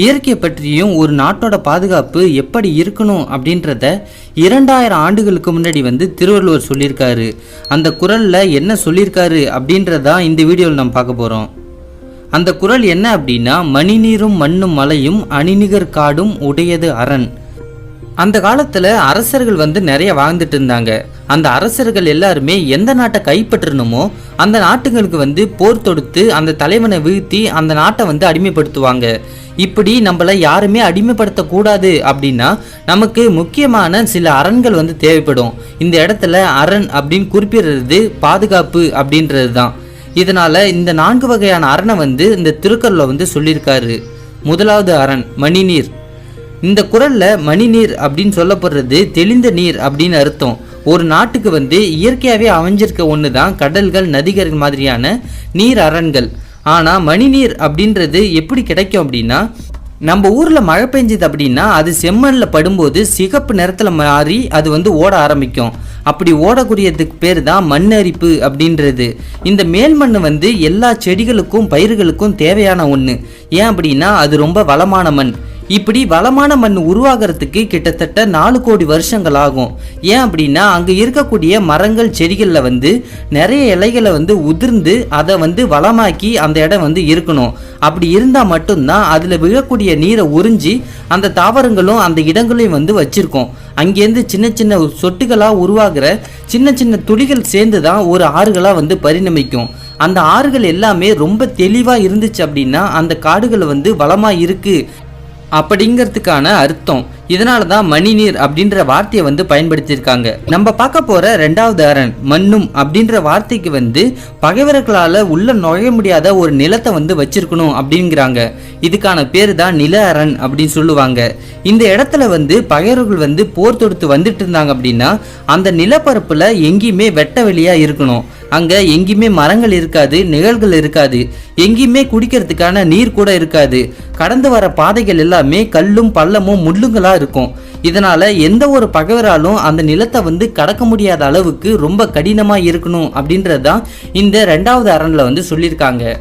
இயற்கை பற்றியும் ஒரு நாட்டோட பாதுகாப்பு எப்படி இருக்கணும் அப்படின்றத இரண்டாயிரம் ஆண்டுகளுக்கு முன்னாடி வந்து திருவள்ளுவர் சொல்லியிருக்காரு. அந்த குரலில் என்ன சொல்லியிருக்காரு அப்படின்றதான் இந்த வீடியோவில் நம்ம பார்க்க போகிறோம் அந்த குரல் என்ன அப்படின்னா மணிநீரும் மண்ணும் மலையும் அணிநிகர் காடும் உடையது அரண். அந்த காலத்தில் அரசர்கள் வந்து நிறைய வாழ்ந்துட்டு இருந்தாங்க. அந்த அரசர்கள் எல்லாருமே எந்த நாட்டை கைப்பற்றணுமோ அந்த நாட்டுகளுக்கு வந்து போர் தொடுத்து அந்த தலைவனை வீழ்த்தி அந்த நாட்டை வந்து அடிமைப்படுத்துவாங்க. இப்படி நம்மளை யாருமே அடிமைப்படுத்தக்கூடாது அப்படின்னா நமக்கு முக்கியமான சில அரண்கள் வந்து தேவைப்படும். இந்த இடத்துல அரண் அப்படின்னு குறிப்பிடுறது பாதுகாப்பு அப்படின்றது தான். இதனால் இந்த நான்கு வகையான அரணை வந்து இந்த திருக்குறளில் வந்து சொல்லியிருக்காரு. முதலாவது அரண் மணிநீர் இந்த குரலில் மணிநீர் அப்படின்னு சொல்லப்படுறது தெளிந்த நீர் அப்படின்னு அர்த்தம். ஒரு நாட்டுக்கு வந்து இயற்கையாகவே அமைஞ்சிருக்க ஒன்று தான் கடல்கள் நதிகள் மாதிரியான நீர் அரண்கள். ஆனால் மணிநீர் அப்படின்றது எப்படி கிடைக்கும் அப்படின்னா நம்ம ஊரில் மழை பெஞ்சது அப்படின்னா அது செம்மண்ணில் படும்போது சிகப்பு நிறத்தில் மாறி அது வந்து ஓட ஆரம்பிக்கும். அப்படி ஓடக்கூடியதுக்கு பேர் தான் மண்ணரிப்பு அப்படின்றது. இந்த மேல் மண் வந்து எல்லா செடிகளுக்கும் பயிர்களுக்கும் தேவையான ஒன்று ஏன் அப்படின்னா அது ரொம்ப வளமான மண். இப்படி வளமான மண் உருவாகிறதுக்கு கிட்டத்தட்ட நாலு கோடி வருஷங்கள் ஆகும் ஏன் அப்படின்னா அங்கே இருக்கக்கூடிய மரங்கள் செடிகளில் வந்து நிறைய இலைகளை வந்து உதிர்ந்து அதை வந்து வளமாக்கி அந்த இடம் வந்து இருக்கணும். அப்படி இருந்தால் மட்டும்தான் அதில் விழக்கூடிய நீரை உறிஞ்சி அந்த தாவரங்களும் அந்த இடங்களையும் வந்து வச்சுருக்கோம். அங்கேருந்து சின்ன சின்ன சொட்டுகளாக உருவாகிற சின்ன சின்ன துளிகள் சேர்ந்து தான் ஒரு ஆறுகளாக வந்து பரிணமிக்கும். அந்த ஆறுகள் எல்லாமே ரொம்ப தெளிவாக இருந்துச்சு அப்படின்னா அந்த காடுகள் வந்து வளமாக இருக்குது அப்படிங்கிறதுக்கான அர்த்தம். இதனால தான் மணிநீர் அப்படின்ற வார்த்தையை வந்து பயன்படுத்தியிருக்காங்க. நம்ம பார்க்க போற ரெண்டாவது அரண் மண்ணும் அப்படின்ற வார்த்தைக்கு வந்து பகைவர்களால் உள்ள நுழைய முடியாத ஒரு நிலத்தை வந்து வச்சிருக்கணும் அப்படிங்கிறாங்க. இதுக்கான பேர் தான் நில அரண் அப்படின்னு சொல்லுவாங்க. இந்த இடத்துல வந்து பகைவர்கள் வந்து போர் தொடுத்து வந்துட்டு இருந்தாங்க அப்படின்னா அந்த நிலப்பரப்புல எங்கேயுமே வெட்ட வெளியா இருக்கணும். அங்கே எங்கேயுமே மரங்கள் இருக்காது நிழல்கள் இருக்காது. எங்கேயுமே குடிக்கிறதுக்கான நீர் கூட இருக்காது. கடந்து வர பாதைகள் எல்லாமே கல்லும் பள்ளமும் முள்ளுங்களா இருக்கும். இதனால எந்த ஒரு பகைவராலும் அந்த நிலத்தை வந்து கடக்க முடியாத அளவுக்கு ரொம்ப கடினமாக இருக்கணும் அப்படின்றது தான் இந்த ரெண்டாவது அரணில் வந்து சொல்லியிருக்காங்க.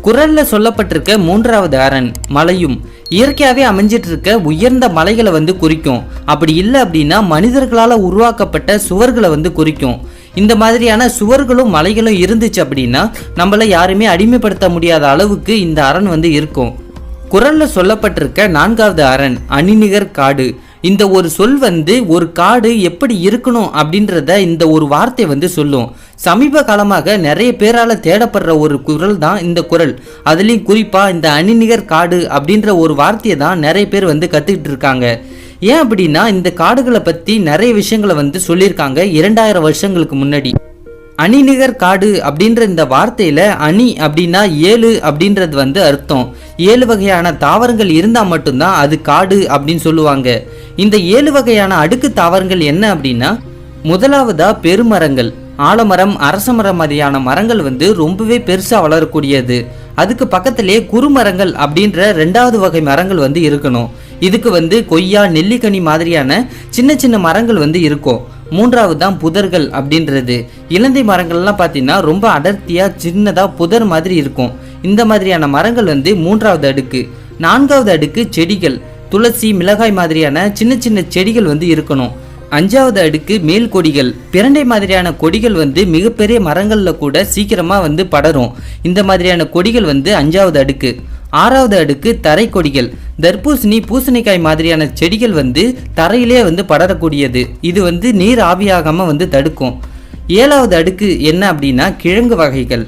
குரலில் சொல்லப்பட்டிருக்க மூன்றாவது அரண் மலையும். இயற்கையாகவே அமைஞ்சிட்டு இருக்க உயர்ந்த மலைகளை வந்து குறிக்கும். அப்படி இல்லை அப்படின்னா மனிதர்களால் உருவாக்கப்பட்ட சுவர்களை வந்து குறிக்கும். இந்த மாதிரியான சுவர்களும் மலைகளும் இருந்துச்சு அப்படின்னா நம்மள யாருமே அடிமைப்படுத்த முடியாத அளவுக்கு இந்த அரண் வந்து இருக்கும். குரலில் சொல்லப்பட்டிருக்க நான்காவது அரண் அணிநிகர் காடு. இந்த ஒரு சொல் வந்து ஒரு காடு எப்படி இருக்கணும் அப்படின்றத இந்த ஒரு வார்த்தை வந்து சொல்லும். சமீப காலமாக நிறைய பேரால் தேடப்படுற ஒரு குரல் தான் இந்த குரல். அதுலேயும் குறிப்பாக இந்த அணிநிகர் காடு அப்படின்ற ஒரு வார்த்தையை தான் நிறைய பேர் வந்து கற்றுக்கிட்டு இருக்காங்க. ஏன் அப்படின்னா இந்த காடுகளை பற்றி நிறைய விஷயங்களை வந்து சொல்லியிருக்காங்க இரண்டாயிரம் வருஷங்களுக்கு முன்னாடி. அணிநிகர் காடு அப்படின்ற இந்த வார்த்தையில அணி அப்படின்னா ஏழு அப்படின்றது வந்து அர்த்தம். ஏழு வகையான தாவரங்கள் இருந்தால் மட்டும்தான் அது காடு அப்படின்னு சொல்லுவாங்க. இந்த ஏழு வகையான அடுக்கு தாவரங்கள் என்ன அப்படின்னா முதலாவதா பெருமரங்கள். ஆலமரம் அரச மரம் மாதிரியான மரங்கள் வந்து ரொம்பவே பெருசாக வளரக்கூடியது. அதுக்கு பக்கத்திலே குறுமரங்கள் அப்படின்ற ரெண்டாவது வகை மரங்கள் வந்து இருக்கணும். இதுக்கு வந்து கொய்யா நெல்லிக்கனி மாதிரியான சின்ன சின்ன மரங்கள் வந்து இருக்கும். மூன்றாவது தான் புதர்கள் அப்படின்றது. இலந்தை மரங்கள்லாம் பார்த்தீங்கன்னா ரொம்ப அடர்த்தியாக சின்னதாக புதர் மாதிரி இருக்கும். இந்த மாதிரியான மரங்கள் வந்து மூன்றாவது அடுக்கு. நான்காவது அடுக்கு செடிகள். துளசி மிளகாய் மாதிரியான சின்ன சின்ன செடிகள் வந்து இருக்கணும். அஞ்சாவது அடுக்கு மேல் கொடிகள். பிரண்டை மாதிரியான கொடிகள் வந்து மிகப்பெரிய மரங்களில் கூட சீக்கிரமாக வந்து படரும். இந்த மாதிரியான கொடிகள் வந்து அஞ்சாவது அடுக்கு. ஆறாவது அடுக்கு தரை கொடிகள். தர்பூசணி பூசணிக்காய் மாதிரியான செடிகள் வந்து தரையிலே வந்து படரக்கூடியது. இது வந்து நீர் ஆவியாகாமல் வந்து தடுக்கும். ஏழாவது அடுக்கு என்ன அப்படின்னா கிழங்கு வகைகள்.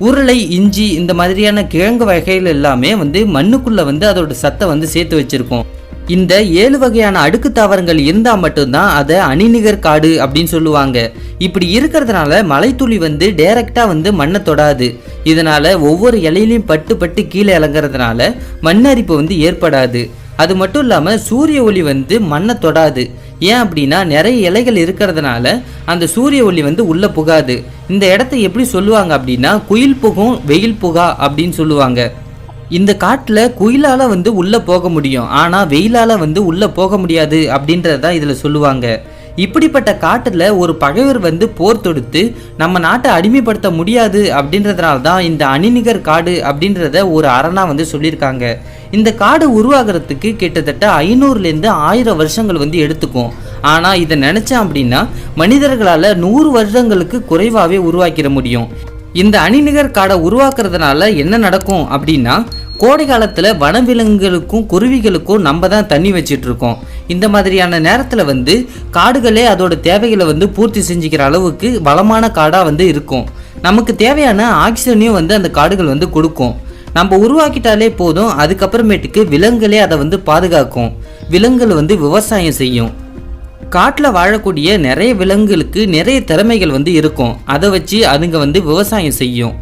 உருளை இஞ்சி இந்த மாதிரியான கிழங்கு வகைகள் எல்லாமே வந்து மண்ணுக்குள்ளே வந்து அதோட சத்தை வந்து சேர்த்து வச்சுருக்கோம். இந்த ஏழு வகையான அடுக்கு தாவரங்கள் இருந்தால் மட்டும்தான் அதை அணிநிகர் காடு அப்படின்னு சொல்லுவாங்க. இப்படி இருக்கிறதுனால மலைத்துளி வந்து டைரக்டாக வந்து மண்ணை தொடாது. இதனால ஒவ்வொரு இலையிலையும் பட்டு பட்டு கீழே இறங்குறதுனால மண்ணரிப்பு வந்து ஏற்படாது. அது மட்டும் இல்லாமல் சூரிய ஒளி வந்து மண்ணை தொடாது. ஏன் அப்படின்னா நிறைய இலைகள் இருக்கிறதுனால அந்த சூரிய ஒளி வந்து உள்ளே புகாது. இந்த இடத்த எப்படி சொல்லுவாங்க அப்படின்னா குயில் புகும் வெயில் புகா அப்படின்னு சொல்லுவாங்க. இந்த காட்டில் குயிலால் வந்து உள்ளே போக முடியும். ஆனால் வெயிலால் வந்து உள்ளே போக முடியாது அப்படின்றத தான் இதில் சொல்லுவாங்க. இப்படிப்பட்ட காட்டில் ஒரு பகைவர் வந்து போர் தொடுத்து நம்ம நாட்டை அடிமைப்படுத்த முடியாது அப்படின்றதுனால தான் இந்த அணிநிகர் காடு அப்படின்றத ஒரு அரணாக வந்து சொல்லியிருக்காங்க. இந்த காடு உருவாகிறதுக்கு கிட்டத்தட்ட ஐநூறுலேருந்து ஆயிரம் வருஷங்கள் வந்து எடுத்துக்கும். ஆனால் இதை நினச்சேன் அப்படின்னா மனிதர்களால் நூறு வருடங்களுக்கு குறைவாகவே உருவாக்கிட முடியும். இந்த அணிநிகர் காடை உருவாக்குறதுனால என்ன நடக்கும் அப்படின்னா கோடை காலத்தில் வனவிலங்குகளுக்கும் குருவிகளுக்கும் நம்ம தான் தண்ணி வச்சிட்டு இருக்கோம். இந்த மாதிரியான நேரத்தில் வந்து காடுகளே அதோட தேவைகளை வந்து பூர்த்தி செஞ்சுக்கிற அளவுக்கு வளமான காடாக வந்து இருக்கும். நமக்கு தேவையான ஆக்சிஜனையும் வந்து அந்த காடுகள் வந்து கொடுக்கும். நம்ம உருவாக்கிட்டாலே போதும் அதுக்கப்புறமேட்டுக்கு விலங்குகளே அதை வந்து பாதுகாக்கும். விலங்குகள் வந்து விவசாயம் செய்யும். காட்டில் வாழக்கூடிய நிறைய விலங்குகளுக்கு நிறைய திறமைகள் வந்து இருக்கும். அதை வச்சு அதுங்க வந்து விவசாயம் செய்யும்.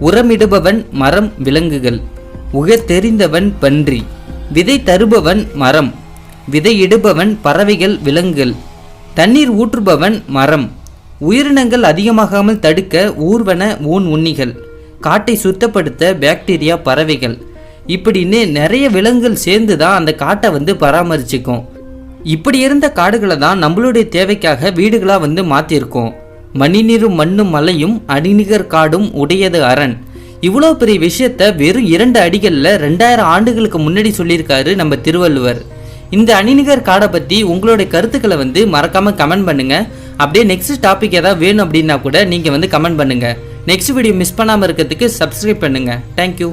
உரமிடுபவன் மரம் விலங்குகள். உக தெரிந்தவன் பன்றி. விதை தருபவன் மரம். விதையிடுபவன் பறவைகள் விலங்குகள். தண்ணீர் ஊற்றுபவன் மரம். உயிரினங்கள் அதிகமாகாமல் தடுக்க ஊர்வன ஊன் உண்ணிகள். காட்டை சுத்தப்படுத்த பாக்டீரியா பறவைகள். இப்படின்னு நிறைய விலங்குகள் சேர்ந்து தான் அந்த காட்டை வந்து பராமரிச்சுக்கும். இப்படி இருந்த காடுகளை தான் நம்மளுடைய தேவைக்காக வீடுகளாக வந்து மாற்றிருக்கோம் மணிநீரும் மண்ணும் மலையும் அணிநிகர் காடும் உடையது அரண். இவ்வளோ பெரிய விஷயத்த வெறும் இரண்டு அடிகளில் ரெண்டாயிரம் ஆண்டுகளுக்கு முன்னாடி சொல்லியிருக்காரு நம்ம திருவள்ளுவர். இந்த அணிநிகர் காடை பற்றி உங்களுடைய கருத்துக்களை வந்து மறக்காமல் கமெண்ட் பண்ணுங்கள் அப்படியே நெக்ஸ்ட் டாபிக் ஏதாவது வேணும் அப்படின்னா கூட நீங்கள் வந்து கமெண்ட் பண்ணுங்க. நெக்ஸ்ட் வீடியோ மிஸ் பண்ணாமல் இருக்கிறதுக்கு சப்ஸ்கிரைப் பண்ணுங்கள் தேங்க்யூ